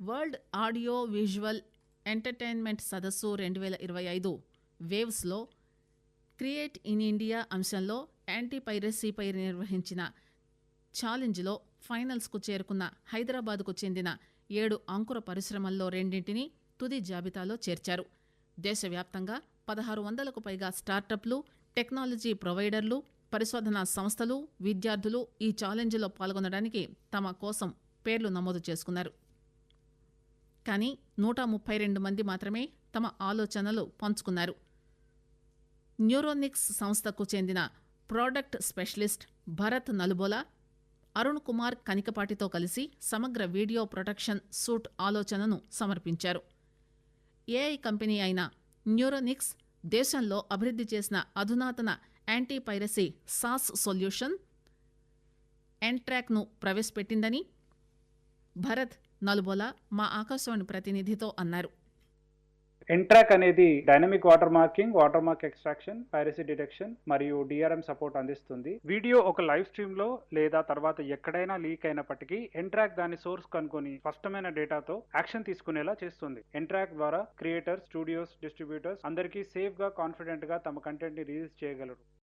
World audio visual entertainment సదస్సు రెండు వేల ఇరవై ఐదు వేవ్స్లో క్రియేట్ ఇన్ ఇండియా అంశంలో యాంటీ పైరసీపై నిర్వహించిన ఛాలెంజ్లో ఫైనల్స్కు చేరుకున్న హైదరాబాద్కు చెందిన ఏడు అంకుర పరిశ్రమల్లో రెండింటిని తుది జాబితాలో చేర్చారు. దేశవ్యాప్తంగా పదహారు వందలకు పైగా స్టార్టప్లు టెక్నాలజీ ప్రొవైడర్లు పరిశోధనా సంస్థలు విద్యార్థులు ఈ ఛాలెంజ్లో పాల్గొనడానికి తమ కోసం పేర్లు నమోదు చేసుకున్నారు. కానీ నూట ముప్పై రెండు మంది మాత్రమే తమ ఆలోచనలు పంచుకున్నారు. న్యూరోనిక్స్ సంస్థకు చెందిన ప్రోడక్ట్ స్పెషలిస్ట్ భరత్ నలుబోలా అరుణ్ కుమార్ కనికపాటితో కలిసి సమగ్ర వీడియో ప్రొటెక్షన్ సూట్ ఆలోచనను సమర్పించారు. ఏఐ కంపెనీ అయిన న్యూరోనిక్స్ దేశంలో అభివృద్ధి చేసిన అధునాతన యాంటీ పైరసీ సాస్ సొల్యూషన్ ఎంట్రాక్ను ప్రవేశపెట్టిందని భరత్ నలుబోల మా ఆకాశవాణి ప్రతినిధితో అన్నారు. ఎంట్రాక్ అనేది dynamic water marking water mark extraction piracy detection మరియు డిఆర్ఎం సపోర్ట్ అందిస్తుంది. వీడియో ఒక లైవ్ స్ట్రీమ్లో లేదా తర్వాత ఎక్కడైనా లీక్ అయినప్పటికీ ఎంట్రాక్ దాని సోర్స్ కనుకొని స్పష్టమైన డేటాతో యాక్షన్ తీసుకునేలా చేస్తుంది. ఎంట్రాక్ ద్వారా క్రియేటర్స్ స్టూడియోస్ డిస్ట్రిబ్యూటర్స్ అందరికీ సేఫ్గా కాన్ఫిడెంట్గా తమ కంటెంట్ని రిలీజ్ చేయగలరు.